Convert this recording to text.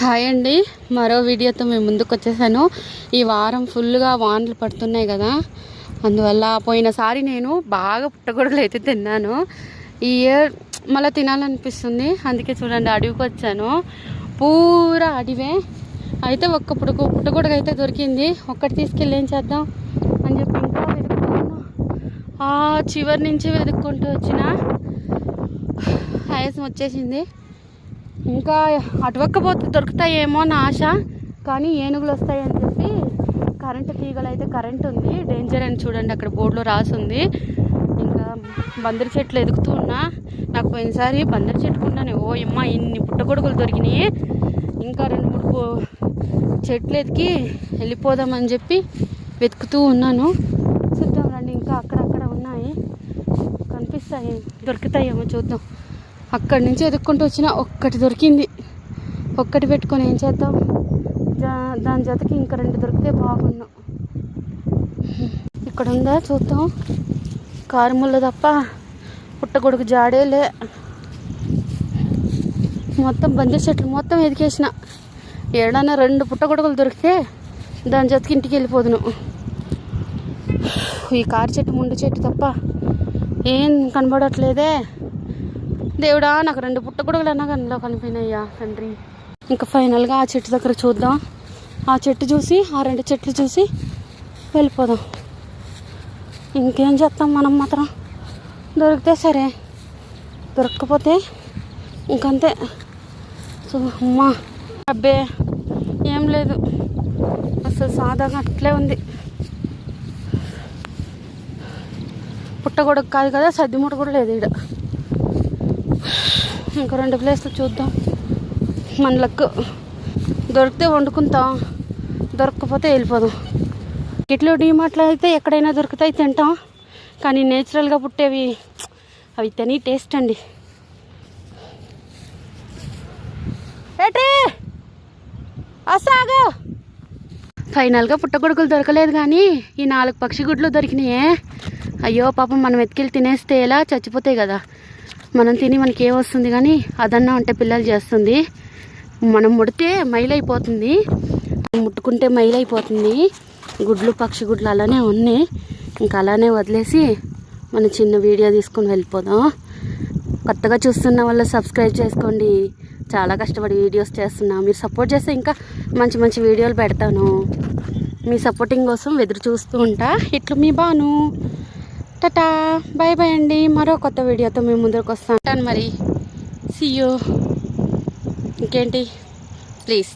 Hi అండి. మరో వీడియోతో మేము ముందుకు వచ్చేసాను. ఈ వారం ఫుల్గా వానలు పడుతున్నాయి కదా. అందువల్ల పోయినసారి నేను బాగా పుట్టగొడుగులు అయితే తిన్నాను. ఈ ఇయర్ మళ్ళీ తినాలనిపిస్తుంది. అందుకే చూడండి అడవికి వచ్చాను. పూరా అడివే. అయితే ఒక్క పుట్టుకు పుట్టగొడుగు అయితే దొరికింది. ఒక్కటి తీసుకెళ్ళి ఏం చేద్దాం అని చెప్పి ఇంకా వెతుకుతున్నాను. చివరి నుంచి వెతుక్కుంటూ వచ్చిన ఆయాసం వచ్చేసింది. ఇంకా అటువక్కపోతే దొరుకుతాయేమో అని ఆశ. కానీ ఏనుగులు వస్తాయని చెప్పి కరెంటు తీగలు అయితే కరెంట్ ఉంది డేంజర్ అని చూడండి అక్కడ బోర్డులో రాసి ఉంది ఇంకా బందరి చెట్లు ఎదుగుతూ ఉన్నా. నాకు పోయినసారి బందరి చెట్టుకున్నాను ఓ ఇమ్మ ఇన్ని పుట్టగొడుగులు దొరికినాయి. ఇంకా రెండు మూడు చెట్లు ఎతికి వెళ్ళిపోదామని చెప్పి వెతుకుతూ ఉన్నాను. చూద్దాం రండి ఇంకా అక్కడక్కడ ఉన్నాయి. కనిపిస్తాయి దొరుకుతాయేమో చూద్దాం. అక్కడి నుంచి ఎదుక్కుంటూ వచ్చిన ఒక్కటి దొరికింది. ఒక్కటి పెట్టుకొని ఏం చేద్దాం? దా- దాని జతకి ఇంకా రెండు దొరికితే బాగున్నాం. ఇక్కడ ఉందా? చూద్దాం. కారుముళ్ళు తప్ప పుట్టగొడుగు జాడేలే మొత్తం బంతి చెట్లు మొత్తం ఎదికేసిన. ఏడన్నా రెండు పుట్టగొడుగులు దొరికితే దాని జతకి ఇంటికి వెళ్ళిపోదును. ఈ కారు చెట్టు ముండు చెట్టు తప్ప ఏం కనబడట్లేదే. దేవుడా నాకు రెండు పుట్టగొడుగులు అన్నా కనిలో కనిపోయినాయ్యా తండ్రి. ఇంకా ఫైనల్గా ఆ చెట్టు దగ్గర చూద్దాం. ఆ చెట్టు చూసి ఆ రెండు చెట్లు చూసి వెళ్ళిపోదాం. ఇంకేం చేస్తాం మనం మాత్రం? దొరికితే సరే. దొరకకపోతే ఇంకంతే. సో అమ్మా. అబ్బే ఏం లేదు. అసలు సాదాగా అట్లే ఉంది. పుట్టగొడకు కాదు కదా సద్దిముట్ట కూడా లేదు ఇక్కడ ఇంకా రెండు ప్లేస్లు చూద్దాం. మన లక్ దొరికితే వండుకుంటాం. దొరకకపోతే వెళ్ళిపోదాం. ఇట్లు డీమార్ట్లో అయితే ఎక్కడైనా దొరుకుతాయి తింటాం. కానీ నేచురల్గా పుట్టేవి అవి తిని టేస్ట్ అండి. ఏటి అసాగు ఫైనల్గా పుట్టగొడుగులు దొరకలేదు కానీ ఈ నాలుగు పక్షి గుడ్లు దొరికినాయే. అయ్యో పాపం మనం ఎత్తుకెళ్ళి తినేస్తే ఎలా చచ్చిపోతాయి కదా. మనం తిని మనకి ఏం వస్తుంది కానీ అదన్నా ఉంటే పిల్లలు చేస్తుంది. మనం ముడితే మైలైపోతుంది ముట్టుకుంటే మైలైపోతుంది గుడ్లు పక్షి గుడ్లు అలానే ఉన్నాయి. ఇంకా అలానే వదిలేసి మన చిన్న వీడియో తీసుకొని వెళ్ళిపోదాం. కొత్తగా చూస్తున్న వాళ్ళు సబ్స్క్రైబ్ చేసుకోండి. చాలా కష్టపడి వీడియోస్ చేస్తున్నా. మీరు సపోర్ట్ చేస్తే ఇంకా మంచి మంచి వీడియోలు పెడతాను. మీ సపోర్టింగ్ కోసం ఎదురు చూస్తూ ఉంటా. ఇట్లు మీ బాను టటా. బాయ్ బాయ్ అండి. మరో కొత్త వీడియోతో మేము ముందరకు వస్తాను. మరి. సీ ఇంకేంటి? ప్లీజ్